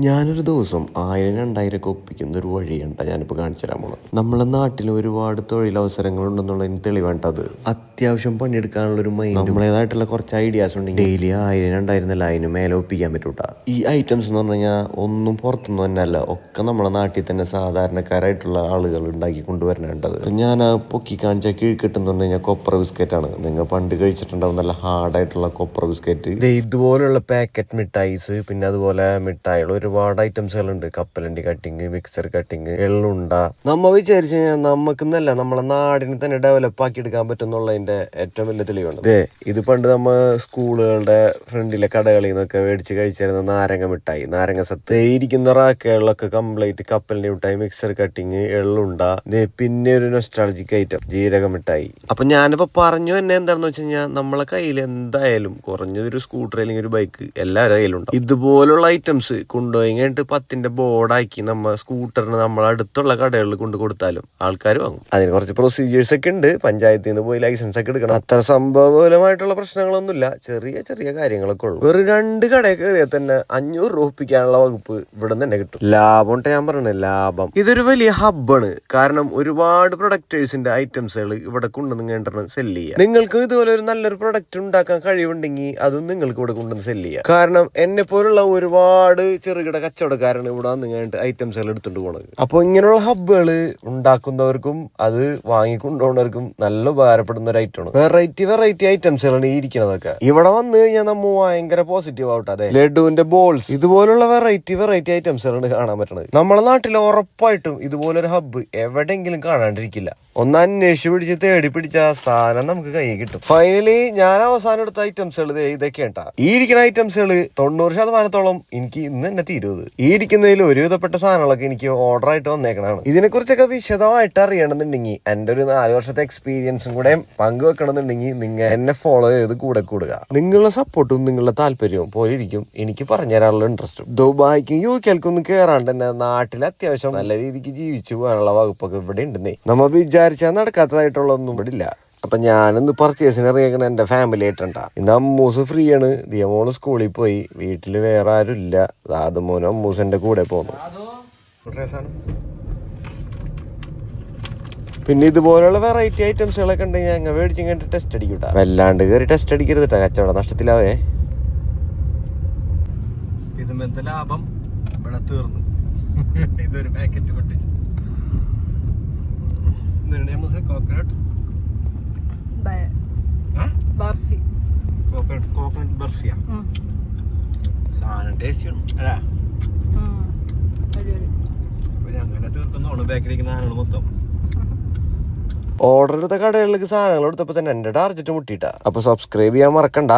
ഞാനൊരു ദിവസം ആയിരം രണ്ടായിരം ഒക്കെ ഒപ്പിക്കുന്ന ഒരു വഴിയുണ്ട്. ഞാനിപ്പോൾ കാണിച്ചു തരാൻ പോണത് നമ്മളെ നാട്ടിൽ ഒരുപാട് തൊഴിലവസരങ്ങൾ ഉണ്ടെന്നുള്ളതിന് തെളിവേണ്ടത് അത്യാവശ്യം പണിയെടുക്കാനുള്ള ഒരു മൈൻഡ് നമ്മളേതായിട്ടുള്ള കുറച്ച് ഐഡിയാസ് ഉണ്ടെങ്കിൽ ഡെയിലി ആയിരം രണ്ടായിരം എന്നല്ല അതിന് മേലെ ഒപ്പിക്കാൻ പറ്റൂട്ടാ. ഈ ഐറ്റംസ് എന്ന് പറഞ്ഞു കഴിഞ്ഞാൽ ഒന്നും പുറത്തുനിന്ന് തന്നെ അല്ല ഒക്കെ നമ്മളെ നാട്ടിൽ തന്നെ സാധാരണക്കാരായിട്ടുള്ള ആളുകൾ ഉണ്ടാക്കി കൊണ്ടുവരേണ്ടത് ഞാൻ ആ പൊക്കി കാണിച്ച കീഴ്ക്കെട്ടെന്ന് പറഞ്ഞു കഴിഞ്ഞാൽ കൊപ്ര ബിസ്ക്കറ്റ് ആണ്. നിങ്ങൾ പണ്ട് കഴിച്ചിട്ടുണ്ടാവും നല്ല ഹാർഡായിട്ടുള്ള കൊപ്ര ബിസ്ക്കറ്റ് ഇതുപോലുള്ള പാക്കറ്റ് മിഠായിസ് പിന്നെ അതുപോലെ മിഠായികൾ ഒരുപാട് ഐറ്റംസുകൾ ഉണ്ട് കപ്പലണ്ടി കട്ടിങ് മിക്സർ കട്ടിങ് എള്ളുണ്ട. നമ്മ വിചാരിച്ചു കഴിഞ്ഞാൽ നമുക്കെന്നല്ല നമ്മളെ നാടിനെ തന്നെ ഡെവലപ്പ് ആക്കി എടുക്കാൻ പറ്റുന്നുള്ളതിന്റെ ഏറ്റവും വലിയ തെളിവാണ് അതെ ഇത് പണ്ട് നമ്മ സ്കൂളുകളുടെ ഫ്രണ്ടിലെ കടകളിൽ നിന്നൊക്കെ മേടിച്ച് കഴിച്ചിരുന്ന നാരങ്ങ മിഠായി. നാരങ്ങ സത്ത്. ഇരിക്കുന്ന റാക്കുകളിലൊക്കെ കംപ്ലീറ്റ് കപ്പലിന്റെ മിഠായി മിക്സർ കട്ടിങ് എള്ളുണ്ട. പിന്നെ ഒരു നൊസ്ട്രാളജിക് ഐറ്റം ജീരക മിഠായി. അപ്പൊ ഞാനിപ്പോ പറഞ്ഞു തന്നെ എന്താണെന്ന് വെച്ച് കഴിഞ്ഞാൽ നമ്മളെ കയ്യിൽ എന്തായാലും കുറഞ്ഞതൊരു സ്കൂട്ടർ അല്ലെങ്കിൽ ഒരു ബൈക്ക് എല്ലാവരുടെ കയ്യിലുണ്ടാവും ഇതുപോലുള്ള ഐറ്റംസ് കൊണ്ടുപോയി കഴിഞ്ഞിട്ട് പത്തിന്റെ ബോർഡാക്കി നമ്മ സ്കൂട്ടറിന് നമ്മളെ അടുത്തുള്ള കടകളിൽ കൊണ്ട് കൊടുത്താലും ആൾക്കാർ വാങ്ങും. അതിന് കുറച്ച് പ്രൊസീജിയേഴ്സ് ഒക്കെ ഉണ്ട്. പഞ്ചായത്തിൽ നിന്ന് പോയി ലൈസൻസ് ഒക്കെ എടുക്കണം. അത്ര സംഭവപരമായിട്ടുള്ള പ്രശ്നങ്ങളൊന്നുമില്ല. ചെറിയ ചെറിയ കാര്യങ്ങളൊക്കെ ഉള്ളൂ. ഒരു രണ്ട് കടയിൽ കയറിയാൽ തന്നെ അഞ്ഞൂറ് രൂപ ഒപ്പിക്കാനുള്ള വകുപ്പ് ഇവിടെ തന്നെ കിട്ടും. ലാഭം ഞാൻ പറഞ്ഞത് ലാഭം. ഇതൊരു വലിയ ഹബ്ബാണ് കാരണം ഒരുപാട് പ്രൊഡക്റ്റേഴ്സിന്റെ ഐറ്റംസുകൾ ഇവിടെ കൊണ്ടുവന്ന് കണ്ടിട്ട് സെൽ ചെയ്യാം നിങ്ങൾക്ക് ഇതുപോലെ ഒരു നല്ലൊരു പ്രൊഡക്റ്റ് ഉണ്ടാക്കാൻ കഴിവുണ്ടെങ്കിൽ അതും നിങ്ങൾക്ക് ഇവിടെ കൊണ്ടുവന്ന് സെൽ ചെയ്യാം. കാരണം എന്നെ പോലുള്ള ഒരുപാട് ചെറുകിട കച്ചവടക്കാരാണ് ഇവിടെ വന്ന് ഐറ്റംസുകൾ എടുത്തുകൊണ്ട് പോകുന്നത് അപ്പോൾ ഇങ്ങനെയുള്ള ഹബ്ബുകൾ ഉണ്ടാക്കുന്നവർക്കും അത് വാങ്ങിക്കൊണ്ടുപോകുന്നവർക്കും നല്ല ഉപകാരപ്പെടുന്ന ഒരു ഐറ്റമാണ് വെറൈറ്റി വെറൈറ്റി ഐറ്റംസുകളാണ് ഈ ഇരിക്കണതൊക്കെ. ഇവിടെ വന്ന് കഴിഞ്ഞാൽ നമ്മ ഭയങ്കര പോസിറ്റീവ് ആവട്ടെ അതെ. ലഡുവിന്റെ ബോൾസ് ഇതുപോലുള്ള വെറൈറ്റി വെറൈറ്റി ഐറ്റംസുകളാണ് കാണാൻ പറ്റുന്നത് നമ്മളെ നാട്ടിൽ ഉറപ്പായിട്ടും ഇതുപോലൊരു ഹബ്ബ് എവിടെയെങ്കിലും കാണാണ്ടിരിക്കില്ല. ഒന്ന് അന്വേഷിച്ച് പിടിച്ച് തേടി പിടിച്ച സാധനം നമുക്ക് കയ്യിൽ കിട്ടും. ഫൈനലി ഞാൻ അവസാനം എടുത്ത ഐറ്റംസുകൾ ഉണ്ടാ ഈ ഇരിക്കുന്ന ഐറ്റംസുകൾ തൊണ്ണൂറ് ശതമാനത്തോളം എനിക്ക് ഇന്ന് തന്നെ തീരുന്നത് ഈ ഇരിക്കുന്നതിൽ ഒരുവിധപ്പെട്ട സാധനങ്ങളൊക്കെ എനിക്ക് ഓർഡർ ആയിട്ട് വന്നേക്കണാണ് ഇതിനെ കുറിച്ചൊക്കെ വിശദമായിട്ട് അറിയണമെന്നുണ്ടെങ്കിൽ എന്റെ ഒരു നാല് വർഷത്തെ എക്സ്പീരിയൻസും കൂടെ പങ്കുവെക്കണമെന്നുണ്ടെങ്കിൽ നിങ്ങൾ എന്നെ ഫോളോ ചെയ്ത് കൂടെ കൂടുക. നിങ്ങളുടെ സപ്പോർട്ടും നിങ്ങളുടെ താല്പര്യവും പോലെ ഇരിക്കും എനിക്ക് പറഞ്ഞുതരാനുള്ള ഇൻട്രസ്റ്റും ദുബായിക്കും യു കെൽക്കും ഒന്നും കയറാണ്ട് തന്നെ നാട്ടിൽ അത്യാവശ്യം നല്ല രീതിക്ക് ജീവിച്ചു പോകാനുള്ള വകുപ്പൊക്കെ ഇവിടെ ഉണ്ടെന്നേ. നമ്മ വിചാരിച്ചാൽ നടക്കാത്തതായിട്ടുള്ളൊന്നും ഇവിടെ ഇല്ല അപ്പൊ ഞാനിന്ന് പർച്ചേസിന് ഇറങ്ങിയേക്കണ എന്റെ ഫാമിലി ആയിട്ടുണ്ടാ. ഇന്ന് അമ്മൂസ് ഫ്രീ ആണ് ദിയമോൾ സ്കൂളിൽ പോയി. വീട്ടിൽ വേറെ ആരും ഇല്ല. ദാദമോനും അമ്മൂസിന്റെ കൂടെ പോന്നു. പിന്നെ ഇതുപോലുള്ള വെറൈറ്റി ഐറ്റംസുകളൊക്കെ ഉണ്ടെങ്കിൽ ഞങ്ങൾ മേടിച്ച് കഴിഞ്ഞിട്ട് ടെസ്റ്റ് അടിക്കൂട്ടാ. വല്ലാണ്ട് കയറി ടെസ്റ്റ് അടിക്കരുത് കേട്ടോ കച്ചവടം നഷ്ടത്തിലാവേ. ഇതുമേലത്തെ ലാഭം ഇവിടെ തീർന്നു. ഇതൊരു പാക്കറ്റ് പൊട്ടിച്ച്. കോക്കനട്ട് ബ- ബർഫി. Coconut coconut ബർഫിയാ? ഉം. സാധനം ടേസ്റ്റ് ആണ്. അല്ല. ഉം. അടിപൊളി. അപ്പൊ അങ്ങനെ സാധനങ്ങൾ മൊത്തം. ഓർഡർ എടുത്ത കടകളിലേക്ക് സാധനങ്ങൾ എടുത്തപ്പോ തന്നെ എന്റെ ടാർജറ്റ് മുട്ടിയിട്ടാ. അപ്പൊ സബ്സ്ക്രൈബ് ചെയ്യാൻ മറക്കണ്ട.